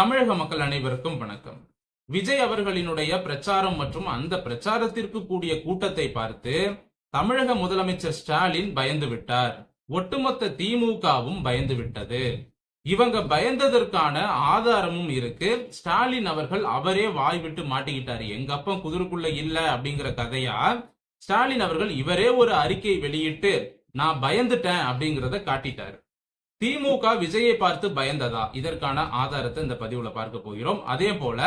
தமிழக மக்கள் அனைவருக்கும் வணக்கம். விஜய் அவர்களினுடைய பிரச்சாரம் மற்றும் அந்த பிரச்சாரத்திற்கு கூடிய கூட்டத்தை பார்த்து தமிழக முதலமைச்சர் ஸ்டாலின் பயந்து விட்டார். ஒட்டுமொத்த திமுகவும் பயந்து விட்டது. இவங்க பயந்ததற்கான ஆதாரமும் இருக்கு. ஸ்டாலின் அவர்கள் அவரே வாய் விட்டு மாட்டிக்கிட்டாரு. எங்க அப்பா குதிரைக்குள்ள இல்ல அப்படிங்கிற கதையா ஸ்டாலின் அவர்கள் இவரே ஒரு அறிக்கை வெளியிட்டு நான் பயந்துட்டேன் அப்படிங்கிறத காட்டிட்டாரு. திமுக விஜயை பார்த்து பயந்ததா? இதற்கான ஆதாரத்தை இந்த பதிவுல பார்க்க போகிறோம். அதே போல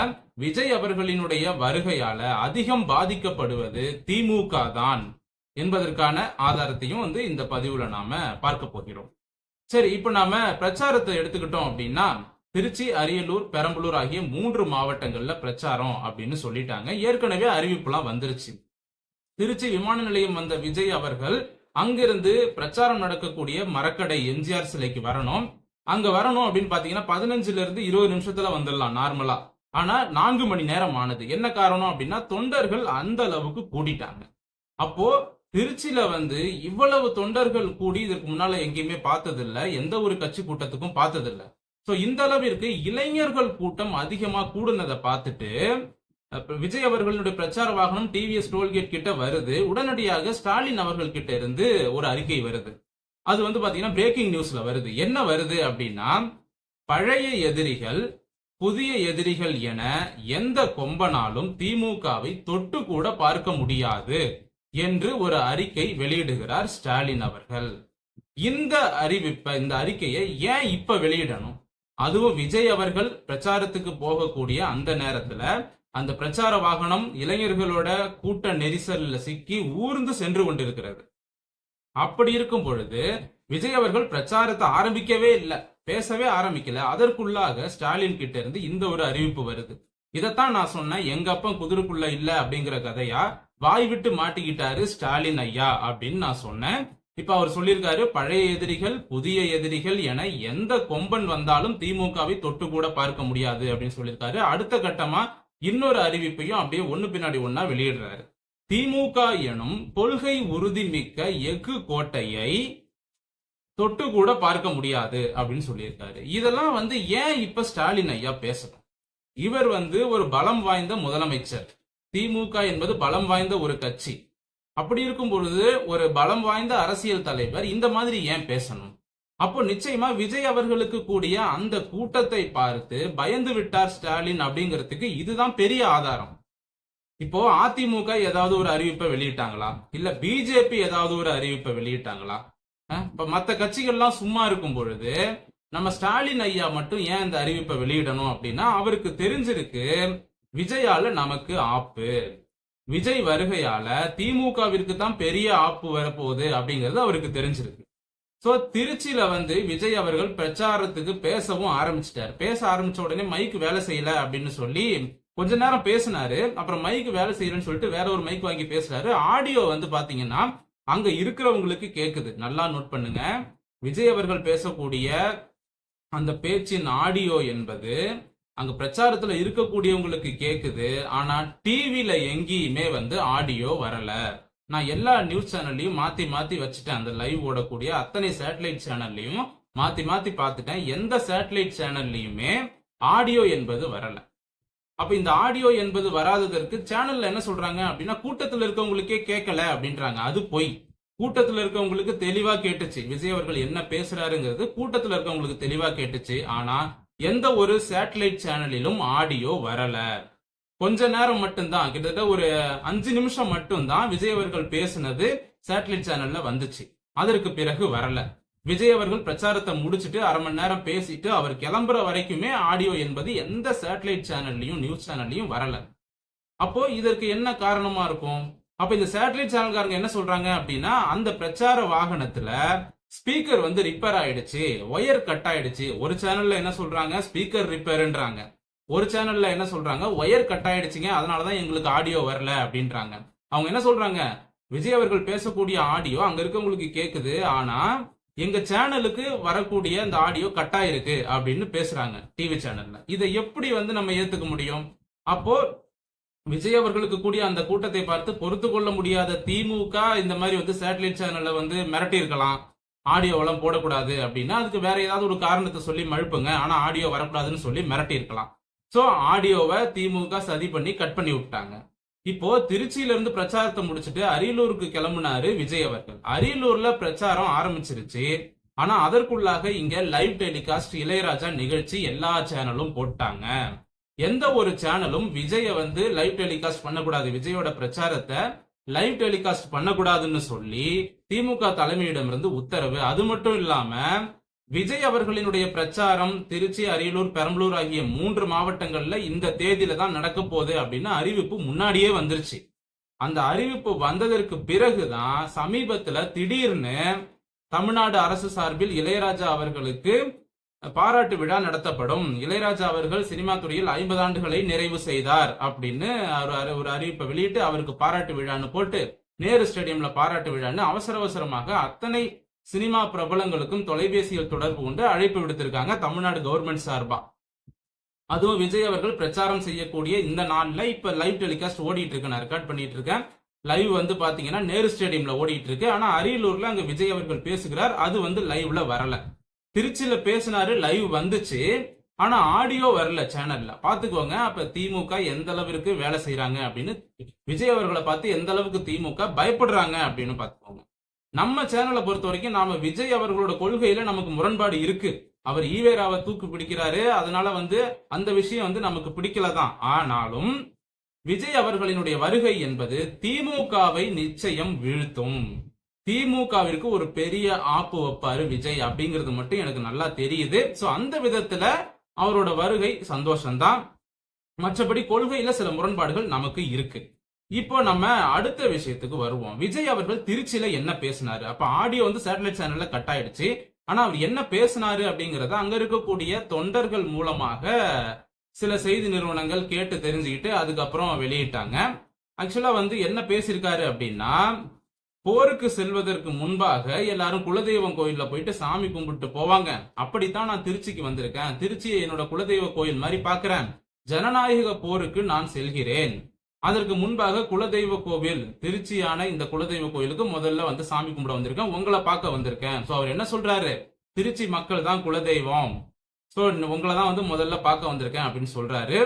விஜய் அவர்களினுடைய வருகையால அதிகம் பாதிக்கப்படுவது திமுக தான் என்பதற்கான ஆதாரத்தையும் வந்து இந்த பதிவுல நாம பார்க்க போகிறோம். சரி இப்ப நாம பிரச்சாரத்தை எடுத்துக்கிட்டோம் அப்படின்னா திருச்சி அரியலூர் பெரம்பலூர் ஆகிய மூன்று மாவட்டங்கள்ல பிரச்சாரம் அப்படின்னு சொல்லிட்டாங்க. ஏற்கனவே அறிவிப்புலாம் வந்துருச்சு. திருச்சி விமான நிலையம் வந்த விஜய் அவர்கள் அங்கிருந்து பிரச்சாரம் நடக்கக்கூடிய மரக்கடை எம்ஜிஆர் சிலைக்கு வரணும். அங்க வரணும் அப்படின்னு பாத்தீங்கன்னா பதினஞ்சுல இருந்து இருபது நிமிஷத்துல வந்துடலாம் நார்மலா ஆனா நான்கு மணி நேரம் ஆனது. என்ன காரணம் அப்படின்னா தொண்டர்கள் அந்த அளவுக்கு கூடிட்டாங்க. அப்போ திருச்சியில வந்து இவ்வளவு தொண்டர்கள் கூடி இதற்கு முன்னால எங்கேயுமே பார்த்ததில்ல. எந்த ஒரு கட்சி கூட்டத்துக்கும் பார்த்ததில்ல. சோ இந்த அளவிற்கு இளைஞர்கள் கூட்டம் அதிகமா கூடுனதை பார்த்துட்டு விஜய் அவர்களுடைய பிரச்சார வாகனம் டிவிஎஸ் டோல்கேட் கிட்ட வருது. உடனடியாக ஸ்டாலின் அவர்கள் கிட்ட இருந்து ஒரு அறிக்கை வருது. அது வந்து பாத்தீங்கன்னா பிரேக்கிங் நியூஸ்ல வருது. என்ன வருது அப்படின்னா பழைய எதிரிகள் புதிய எதிரிகள் என எந்த கொம்பனாலும் திமுகவை தொட்டு கூட பார்க்க முடியாது என்று ஒரு அறிக்கை வெளியிடுகிறார் ஸ்டாலின் அவர்கள். இந்த அறிவிப்பை இந்த அறிக்கையை ஏன் இப்ப வெளியிடணும்? அதுவும் விஜய் அவர்கள் பிரச்சாரத்துக்கு போகக்கூடிய அந்த நேரத்துல அந்த பிரச்சார வாகனம் இளைஞர்களோட கூட்ட நெரிசல்ல சிக்கி ஊர்ந்து சென்று கொண்டிருக்கிறது. அப்படி இருக்கும் பொழுது விஜய் அவர்கள் பிரச்சாரத்தை ஆரம்பிக்கவே இல்லை. பேசவே ஆரம்பிக்கல. அதற்குள்ளாக ஸ்டாலின் கிட்ட இருந்து இந்த ஒரு அறிவிப்பு வருது. இதைத்தான் நான் சொன்னேன் எங்க அப்பன் குதிரைக்குள்ள இல்ல அப்படிங்கிற கதையா? வாய் விட்டு மாட்டிக்கிட்டாரு ஸ்டாலின் ஐயா அப்படின்னு நான் சொன்னேன். இப்ப அவர் சொல்லியிருக்காரு பழைய எதிரிகள் புதிய எதிரிகள் என எந்த கொம்பன் வந்தாலும் திமுகவை தொட்டு கூட பார்க்க முடியாது அப்படின்னு சொல்லியிருக்காரு. அடுத்த கட்டமா இன்னொரு அறிவிப்பையும் அப்படியே ஒண்ணு பின்னாடி ஒன்னா வெளியிடுறாரு. திமுக எனும் கொள்கை உறுதிமிக்க எஃகு கோட்டையை தொட்டு கூட பார்க்க முடியாது அப்படின்னு சொல்லியிருக்காரு. இதெல்லாம் வந்து ஏன் இப்ப ஸ்டாலின் ஐயா பேசணும்? இவர் வந்து ஒரு பலம் வாய்ந்த முதலமைச்சர். திமுக என்பது பலம் வாய்ந்த ஒரு கட்சி. அப்படி இருக்கும் பொழுது ஒரு பலம் வாய்ந்த அரசியல் தலைவர் இந்த மாதிரி ஏன் பேசணும்? அப்போ நிச்சயமா விஜய் அவர்களுக்கு கூடிய அந்த கூட்டத்தை பார்த்து பயந்து விட்டார் ஸ்டாலின் அப்படிங்கிறதுக்கு இதுதான் பெரிய ஆதாரம். இப்போ அதிமுக ஏதாவது ஒரு அறிவிப்பை வெளியிட்டாங்களா? இல்ல பிஜேபி ஏதாவது ஒரு அறிவிப்பை வெளியிட்டாங்களா? இப்ப மத்த கட்சிகள்லாம் சும்மா இருக்கும் பொழுது நம்ம ஸ்டாலின் ஐயா மட்டும் ஏன் இந்த அறிவிப்பை வெளியிடணும் அப்படின்னா அவருக்கு தெரிஞ்சிருக்கு விஜயால நமக்கு ஆப்பு. விஜய் வருகையால திமுகவிற்கு தான் பெரிய ஆப்பு வரப்போகுது அப்படிங்கிறது அவருக்கு தெரிஞ்சிருக்கு. சோ திருச்சியில வந்து விஜய் அவர்கள் பிரச்சாரத்துக்கு பேசவும் ஆரம்பிச்சிட்டார். பேச ஆரம்பிச்ச உடனே மைக் வேலை செய்யல அப்படின்னு சொல்லி கொஞ்ச நேரம் பேசினாரு. அப்புறம் மைக் வேலை செய்யலன்னு சொல்லிட்டு வேற ஒரு மைக் வாங்கி பேசுறாரு. ஆடியோ வந்து பாத்தீங்கன்னா அங்க இருக்கிறவங்களுக்கு கேக்குது. நல்லா நோட் பண்ணுங்க. விஜய் அவர்கள் பேசக்கூடிய அந்த பேச்சின் ஆடியோ என்பது அங்க பிரச்சாரத்துல இருக்கக்கூடியவங்களுக்கு கேக்குது. ஆனா டிவில எங்கேயுமே வந்து ஆடியோ வரல. நான் எல்லா நியூஸ் சேனல்லையும் மாத்தி மாத்தி வச்சுட்டேன். அந்த லைவ் ஓடக்கூடிய அத்தனை சேட்டலைட் சேனல்லையும் மாத்தி மாத்தி பார்த்துட்டேன். எந்த சேட்டலைட் சேனல்லையுமே ஆடியோ என்பது வரல. அப்ப இந்த ஆடியோ என்பது வராததற்கு சேனல்ல என்ன சொல்றாங்க அப்படின்னா கூட்டத்தில் இருக்கவங்களுக்கே கேட்கல அப்படின்றாங்க. அது பொய். கூட்டத்தில் இருக்கவங்களுக்கு தெளிவா கேட்டுச்சு. விஜய் அவர்கள் என்ன பேசுறாருங்கிறது கூட்டத்தில் இருக்கவங்களுக்கு தெளிவா கேட்டுச்சு. ஆனா எந்த ஒரு சேட்டலைட் சேனலிலும் ஆடியோ வரல. கொஞ்ச நேரம் மட்டும்தான் கிட்டத்தட்ட ஒரு அஞ்சு நிமிஷம் மட்டும்தான் விஜய் அவர்கள் பேசினது சேட்டலைட் சேனல்ல வந்துச்சு. அதற்கு பிறகு வரல. விஜய் அவர்கள் பிரச்சாரத்தை முடிச்சுட்டு அரை மணி நேரம் பேசிட்டு அவர் கிளம்புற வரைக்குமே ஆடியோ என்பது எந்த சேட்டலைட் சேனல்லையும் நியூஸ் சேனல்லையும் வரல. அப்போ இதற்கு என்ன காரணமா இருக்கும்? அப்ப இந்த சேட்டலைட் சேனல்காரங்க என்ன சொல்றாங்க அப்படின்னா அந்த பிரச்சார வாகனத்துல ஸ்பீக்கர் வந்து ரிப்பேர் ஆயிடுச்சு ஒயர் கட் ஆயிடுச்சு. ஒரு சேனல்ல என்ன சொல்றாங்க? ஸ்பீக்கர் ரிப்பேர்ன்றாங்க ஒரு சேனல்ல என்ன சொல்றாங்க? ஒயர் கட் ஆயிடுச்சுங்க அதனாலதான் எங்களுக்கு ஆடியோ வரல அப்படின்றாங்க. அவங்க என்ன சொல்றாங்க? விஜய் அவர்கள் பேசக்கூடிய ஆடியோ அங்க இருக்கவங்களுக்கு கேக்குது ஆனா எங்க சேனலுக்கு வரக்கூடிய அந்த ஆடியோ கட் ஆயிருக்கு அப்படின்னு பேசுறாங்க டிவி சேனல்ல இதை எப்படி வந்து நம்ம ஏத்துக்க முடியும்? அப்போ விஜய் அவர்களுக்கு கூடிய அந்த கூட்டத்தை பார்த்து பொறுத்து கொள்ள முடியாத திமுக இந்த மாதிரி வந்து சேட்டலைட் சேனல்ல வந்து மிரட்டி இருக்கலாம் ஆடியோவெல்லாம் போடக்கூடாது அப்படின்னா அதுக்கு வேற ஏதாவது ஒரு காரணத்தை சொல்லி மழுப்புங்க. ஆனா ஆடியோ வரக்கூடாதுன்னு சொல்லி மிரட்டி இருக்கலாம் சோ ஆடியோவை திமுக சதி பண்ணி கட் பண்ணி விட்டாங்க. இப்போ திருச்சியில இருந்து பிரச்சாரத்தை முடிச்சிட்டு அரியலூருக்கு கிளம்புனாரு விஜய் அவர்கள். அரியலூர்ல பிரச்சாரம் ஆரம்பிச்சிருச்சு. ஆனா அதற்குள்ளாக இங்க லைவ் டெலிகாஸ்ட் இளையராஜா நிகழ்ச்சி எல்லா சேனலும் போட்டாங்க. எந்த ஒரு சேனலும் விஜய வந்து லைவ் டெலிகாஸ்ட் பண்ணக்கூடாது. விஜயோட பிரச்சாரத்தை லைவ் டெலிகாஸ்ட் பண்ணக்கூடாதுன்னு சொல்லி திமுக தலைமையிடமிருந்து உத்தரவு. அது மட்டும் இல்லாம விஜய் அவர்களினுடைய பிரச்சாரம் திருச்சி அரியலூர் பெரம்பலூர் ஆகிய மூன்று மாவட்டங்கள்ல இந்த தேதியில தான் நடக்க போகுது அப்படின்னு அறிவிப்பு முன்னாடியே வந்துருச்சு. அந்த அறிவிப்பு வந்ததற்கு பிறகுதான் சமீபத்துல திடீர்னு தமிழ்நாடு அரசு சார்பில் இளையராஜா அவர்களுக்கு பாராட்டு விழா நடத்தப்படும். இளையராஜா அவர்கள் சினிமா துறையில் ஐம்பது ஆண்டுகளை நிறைவு செய்தார் அப்படின்னு ஒரு அறி- ஒரு அறிவிப்பை வெளியிட்டு அவருக்கு பாராட்டு விழான்னு போட்டு நேரு ஸ்டேடியம்ல பாராட்டு விழான்னு அவசர அவசரமாக அத்தனை சினிமா பிரபலங்களுக்கும் தொலைபேசியில் தொடர்பு கொண்டு அழைப்பு விடுத்திருக்காங்க தமிழ்நாடு கவர்மெண்ட் சார்பா. அதுவும் விஜய் அவர்கள் பிரச்சாரம் செய்யக்கூடிய இந்த நாளில் இப்ப லைவ் டெலிகாஸ்ட் ஓடிட்டு இருக்கு நான் ரெக்கார்ட் பண்ணிட்டு இருக்கேன். லைவ் வந்து பாத்தீங்கன்னா நேரு ஸ்டேடியம்ல ஓடிட்டு இருக்கு. ஆனா அரியலூர்ல அங்க விஜய் அவர்கள் பேசுகிறார் அது வந்து லைவ்ல வரல. திருச்சியில பேசினாரு லைவ் வந்துச்சு. ஆனா ஆடியோ வரல சேனல்ல பாத்துக்கோங்க அப்ப திமுக எந்த அளவிற்கு வேலை செய்யறாங்க அப்படின்னு விஜய் அவர்களை பார்த்து எந்த அளவுக்கு திமுக பயப்படுறாங்க அப்படின்னு பாத்துக்கோங்க. நம்ம சேனலை பொறுத்த வரைக்கும் நாம விஜய் அவர்களோட கொள்கையில நமக்கு முரண்பாடு இருக்கு. அவர் ஈவேராவை தூக்கு பிடிக்கிறாரு. அதனால வந்து அந்த விஷயம் வந்து நமக்கு பிடிக்கல தான் ஆனாலும் விஜய் அவர்களினுடைய வருகை என்பது திமுகவை நிச்சயம் வீழ்த்தும். திமுகவிற்கு ஒரு பெரிய ஆப்பு வைப்பாரு விஜய் அப்படிங்கிறது மட்டும் எனக்கு நல்லா தெரியுது. சோ அந்த விதத்துல அவரோட வருகை சந்தோஷம்தான். மற்றபடி கொள்கையில சில முரண்பாடுகள் நமக்கு இருக்கு. இப்போ நம்ம அடுத்த விஷயத்துக்கு வருவோம். விஜய் அவர்கள் திருச்சியில என்ன பேசினாரு? அப்ப ஆடியோ வந்து சேட்டலைட் சேனல்ல கட் ஆயிடுச்சு. ஆனா அவர் என்ன பேசினாரு அப்படிங்கறத அங்க இருக்கக்கூடிய தொண்டர்கள் மூலமாக சில செய்தி நிறுவனங்கள் கேட்டு தெரிஞ்சுக்கிட்டு அதுக்கப்புறம் வெளியிட்டாங்க. ஆக்சுவலா வந்து என்ன பேசியிருக்காரு அப்படின்னா போருக்கு செல்வதற்கு முன்பாக எல்லாரும் குலதெய்வம் கோயில்ல போயிட்டு சாமி கும்பிட்டு போவாங்க. அப்படித்தான் நான் திருச்சிக்கு வந்திருக்கேன். திருச்சியை என்னோட குலதெய்வ கோயில் மாதிரி பாக்குறேன் ஜனநாயக போருக்கு நான் செல்கிறேன். அதற்கு முன்பாக குலதெய்வ கோவில் திருச்சியான இந்த குலதெய்வ கோயிலுக்கு முதல்ல வந்து சாமி கும்பிட வந்திருக்கேன். உங்களை பார்க்க வந்திருக்கேன். சோ அவர் என்ன சொல்றாரு? திருச்சி மக்கள் தான் குலதெய்வம். சோ உங்களை தான் வந்து முதல்ல பார்க்க வந்திருக்கேன் அப்படின்னு சொல்றாரு.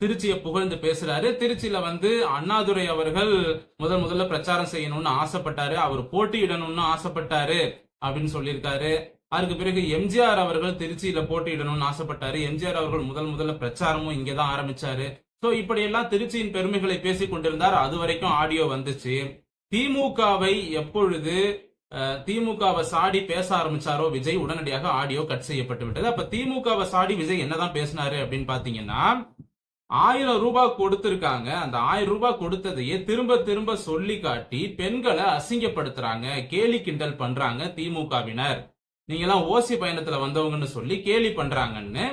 திருச்சியை புகழ்ந்து பேசுறாரு. திருச்சியில வந்து அண்ணாதுரை அவர்கள் முதல் முதல்ல பிரச்சாரம் செய்யணும்னு ஆசைப்பட்டாரு. அவர் போட்டியிடணும்னு ஆசைப்பட்டாரு அப்படின்னு சொல்லியிருக்காரு. அதுக்கு பிறகு எம்ஜிஆர் அவர்கள் திருச்சியில போட்டியிடணும்னு ஆசைப்பட்டாரு. எம்ஜிஆர் அவர்கள் முதல் முதல்ல பிரச்சாரமும் இங்கதான் ஆரம்பிச்சாரு. சோ இப்படியெல்லாம் திருச்சியின் பெருமைகளை பேசிக் கொண்டிருந்தார். அது வரைக்கும் ஆடியோ வந்துச்சு. திமுகவை எப்பொழுது திமுகவை சாடி பேச ஆரம்பிச்சாரோ விஜய் உடனடியாக ஆடியோ கட் செய்யப்பட்டு விட்டது. அப்ப திமுகவை சாடி விஜய் என்னதான் பேசினாரு அப்படின்னு பாத்தீங்கன்னா ஆயிரம் ரூபாய் கொடுத்திருக்காங்க. அந்த ஆயிரம் ரூபாய் கொடுத்ததையே திரும்ப திரும்ப சொல்லி காட்டி பெண்களை அசிங்கப்படுத்துறாங்க. கேலி கிண்டல் பண்றாங்க திமுகவினர். நீங்க எல்லாம் ஓசி பயணத்துல வந்தவங்கன்னு சொல்லி கேலி பண்றாங்கன்னு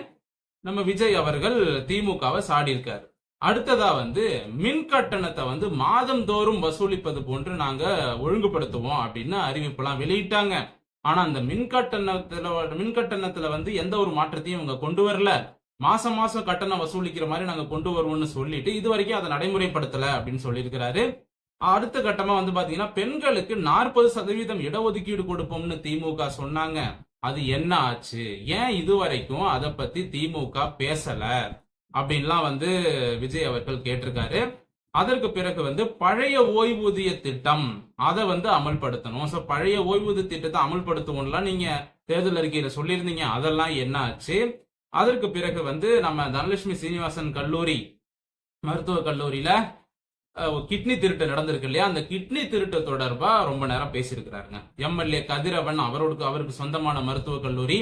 நம்ம விஜய் அவர்கள் திமுகவை சாடி இருக்காரு அடுத்ததா வந்து மின் கட்டணத்தை வந்து மாதந்தோறும் வசூலிப்பது போன்று நாங்க ஒழுங்குபடுத்துவோம் அப்படின்னு அறிவிப்பெல்லாம் வெளியிட்டாங்க. ஆனா அந்த மின் கட்டணத்துல மின் கட்டணத்துல வந்து எந்த ஒரு மாற்றத்தையும் இவங்க கொண்டு வரல. மாசம் மாசம் கட்டணம் வசூலிக்கிற மாதிரி நாங்க கொண்டு வருவோம்னு சொல்லிட்டு இது வரைக்கும் அதை நடைமுறைப்படுத்தல அப்படின்னு சொல்லியிருக்கிறாரு. அடுத்த கட்டமா வந்து பாத்தீங்கன்னா பெண்களுக்கு நாற்பது சதவீதம் இடஒதுக்கீடு கொடுப்போம்னு திமுக சொன்னாங்க. அது என்ன ஆச்சு? ஏன் இது வரைக்கும் அதை பத்தி திமுக பேசல? அப்படின்லாம் வந்து விஜய் அவர்கள் கேட்டிருக்காரு. அதற்கு பிறகு வந்து பழைய ஓய்வூதிய திட்டம் அதை வந்து அமல்படுத்தணும். ஸோ பழைய ஓய்வூதிய திட்டத்தை அமல்படுத்துவோம்லாம் நீங்க தேர்தல் அறிக்கையில சொல்லியிருந்தீங்க அதெல்லாம் என்ன ஆச்சு? அதற்கு பிறகு வந்து நம்ம தனலட்சுமி சீனிவாசன் கல்லூரி மருத்துவ கல்லூரியில கிட்னி திருட்டு நடந்திருக்கு இல்லையா? அந்த கிட்னி திருட்டு தொடர்பா ரொம்ப நேரம் பேசியிருக்கிறாருங்க. எம்எல்ஏ கதிரவன் அவரோடு அவருக்கு சொந்தமான மருத்துவக் கல்லூரி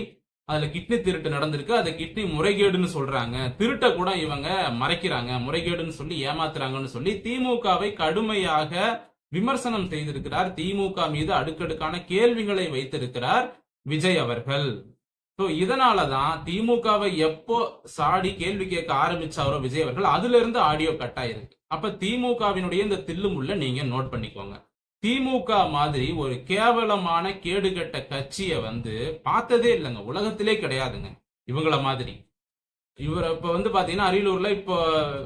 அதுல கிட்னி திருட்டு நடந்திருக்கு. அதை கிட்னி முறைகேடுன்னு சொல்றாங்க. திருட்ட கூட இவங்க மறைக்கிறாங்க. முறைகேடுன்னு சொல்லி ஏமாத்துறாங்கன்னு சொல்லி திமுகவை கடுமையாக விமர்சனம் செய்திருக்கிறார். திமுக மீது அடுக்கடுக்கான கேள்விகளை வைத்திருக்கிறார் விஜய் அவர்கள். சோ இதனாலதான் திமுகவை எப்போ சாடி கேள்வி கேட்க ஆரம்பிச்சாரோ விஜய் அவர்கள் அதுல இருந்து ஆடியோ கட் ஆயிருக்கு. அப்ப திமுகவினுடைய இந்த தில்லுமுள்ள நீங்க நோட் பண்ணிக்கோங்க. திமுக மாதிரி ஒரு கேவலமான கேடுகட்ட கட்சியை வந்து பார்த்ததே இல்லைங்க. உலகத்திலே கிடையாதுங்க. இவங்கள மாதிரி. இவர் இப்ப வந்து பாத்தீங்கன்னா அரியலூர்ல இப்போ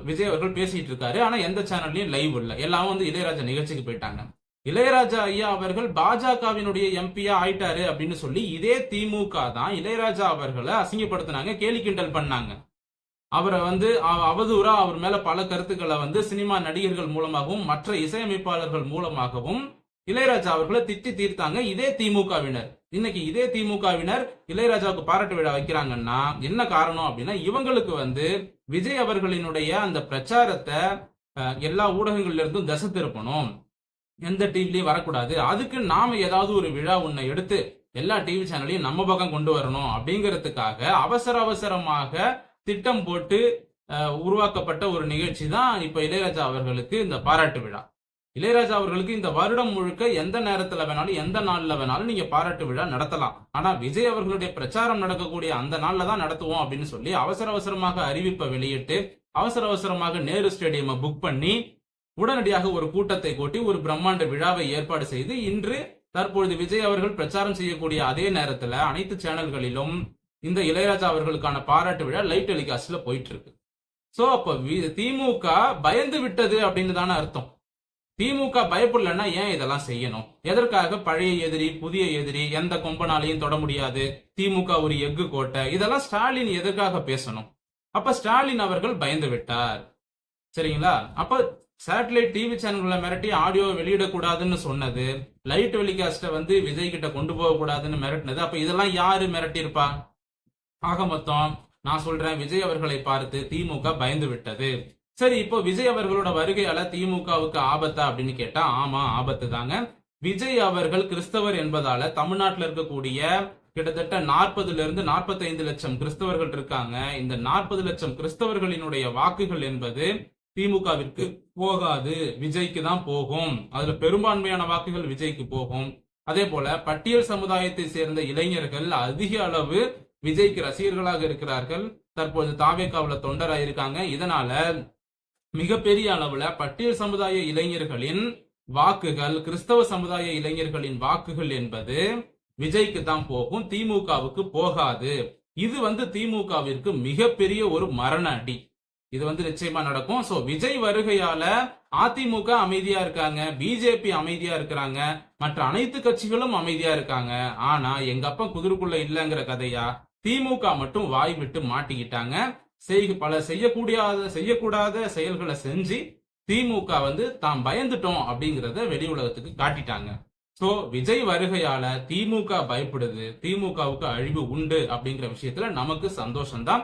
விஜய் அவர்கள் பேசிட்டு இருக்காரு. ஆனா எந்த சேனல்லையும் லைவ் இல்ல. எல்லாம் வந்து இளையராஜா நிகழ்ச்சிக்கு போயிட்டாங்க. இளையராஜா ஐயா அவர்கள் பாஜகவினுடைய எம்பியா ஆயிட்டாரு அப்படின்னு சொல்லி இதே திமுக தான் இளையராஜா அவர்களை அசிங்கப்படுத்தினாங்க கேலி கிண்டல் பண்ணாங்க. அவரை வந்து அவ- அவதூறா அவர் மேல பல கருத்துக்களை வந்து சினிமா நடிகர்கள் மூலமாகவும் மற்ற இசையமைப்பாளர்கள் மூலமாகவும் இளையராஜா அவர்களை திட்டி தீர்த்தாங்க. இதே திமுகவினர். இன்னைக்கு இதே திமுகவினர் இளையராஜாவுக்கு பாராட்டு விழா வைக்கிறாங்கன்னா என்ன காரணம் அப்படின்னா இவங்களுக்கு வந்து விஜய் அவர்களினுடைய அந்த பிரச்சாரத்தை எல்லா ஊடகங்கள்ல இருந்தும் தசை திருப்பணும். எந்த டிவிலையும் வரக்கூடாது. அதுக்கு நாம ஏதாவது ஒரு விழா ஒன்றை எடுத்து எல்லா டிவி சேனலையும் நம்ம பக்கம் கொண்டு வரணும் அப்படிங்கிறதுக்காக அவசர அவசரமாக திட்டம் போட்டு உருவாக்கப்பட்ட ஒரு நிகழ்ச்சி தான் இப்ப இளையராஜா அவர்களுக்கு இந்த பாராட்டு விழா. இளையராஜா அவர்களுக்கு இந்த வருடம் முழுக்க எந்த நேரத்துல வேணாலும் எந்த நாள்ல வேணாலும் நீங்க பாராட்டு விழா நடத்தலாம். ஆனா விஜய் அவர்களுடைய பிரச்சாரம் நடக்கக்கூடிய அந்த நாள்ல தான் நடத்துவோம் அப்படின்னு சொல்லி அவசர அவசரமாக அறிவிப்பை வெளியிட்டு அவசர அவசரமாக நேரு ஸ்டேடியமை புக் பண்ணி உடனடியாக ஒரு கூட்டத்தை கூட்டி ஒரு பிரம்மாண்ட விழாவை ஏற்பாடு செய்து இன்று தற்பொழுது விஜய் அவர்கள் பிரச்சாரம் செய்யக்கூடிய அதே நேரத்துல அனைத்து சேனல்களிலும் இந்த இளையராஜா அவர்களுக்கான பாராட்டு விழா லைட் டெலிகாஸ்ட்ல போயிட்டு இருக்கு சோ அப்ப வி- திமுக பயந்து விட்டது அப்படின்னு தானே அர்த்தம். திமுக பயப்படலன்னா ஏன் இதெல்லாம் செய்யணும்? எதற்காக பழைய எதிரி புதிய எதிரி எந்த கொம்பனாலையும் தொட முடியாது? திமுக ஒரு எஃகு கோட்டை. இதெல்லாம் ஸ்டாலின் எதற்காக பேசணும்? அப்ப ஸ்டாலின் அவர்கள் பயந்து விட்டார். சரிங்களா? அப்ப சேட்டலைட் டிவி சேனல்களை மிரட்டி ஆடியோ வெளியிடக்கூடாதுன்னு சொன்னது லைட் வெலிகாஸ்ட வந்து விஜய் கிட்ட கொண்டு போக கூடாதுன்னு மிரட்டினது. அப்ப இதெல்லாம் யாரு மிரட்டியிருப்பா? ஆக மொத்தம் நான் சொல்றேன் விஜய் அவர்களை பார்த்து திமுக பயந்து விட்டது. சரி இப்போ விஜய் அவர்களோட வருகையால திமுகவுக்கு ஆபத்தா அப்படின்னு கேட்டா ஆமா ஆபத்து தாங்க. விஜய் அவர்கள் கிறிஸ்தவர் என்பதால தமிழ்நாட்டில் இருக்கக்கூடிய கிட்டத்தட்ட நாற்பதுல இருந்து 45 லட்சம் கிறிஸ்தவர்கள் இருக்காங்க. இந்த நாற்பது லட்சம் கிறிஸ்தவர்களினுடைய வாக்குகள் என்பது திமுகவிற்கு போகாது விஜய்க்கு தான் போகும். அதுல பெரும்பான்மையான வாக்குகள் விஜய்க்கு போகும். அதே போல பட்டியல் சமுதாயத்தை சேர்ந்த இளைஞர்கள் அதிக அளவு விஜய்க்கு ரசிகர்களாக இருக்கிறார்கள். தற்போது தாவேக்காவில் தொண்டராக இருக்காங்க இதனால மிகப்பெரிய அளவுல பட்டியல் சமுதாய இளைஞர்களின் வாக்குகள் கிறிஸ்தவ சமுதாய இளைஞர்களின் வாக்குகள் என்பது விஜய்க்கு தான் போகும் திமுகவுக்கு போகாது. இது வந்து திமுகவிற்கு மிகப்பெரிய ஒரு மரண அடி. இது வந்து நிச்சயமா நடக்கும். சோ விஜய் வருகையால அதிமுக அமைதியா இருக்காங்க பிஜேபி அமைதியா இருக்கிறாங்க மற்ற அனைத்து கட்சிகளும் அமைதியா இருக்காங்க. ஆனா எங்க அப்பா குதிரைக்குள்ள இல்லங்கிற கதையா திமுக மட்டும் வாய் விட்டு மாட்டிக்கிட்டாங்க. செய்க பல செய்யக்கூடாத செய்யக்கூடாத செயல்களை செஞ்சு திமுக வந்து தாம் பயந்துட்டோம் அப்படிங்கறத வெளி உலகத்துக்கு காட்டிட்டாங்க. சோ விஜய் வருகையால திமுக பயப்படுது திமுகவுக்கு அழிவு உண்டு அப்படிங்கிற விஷயத்துல நமக்கு சந்தோஷம்தான்.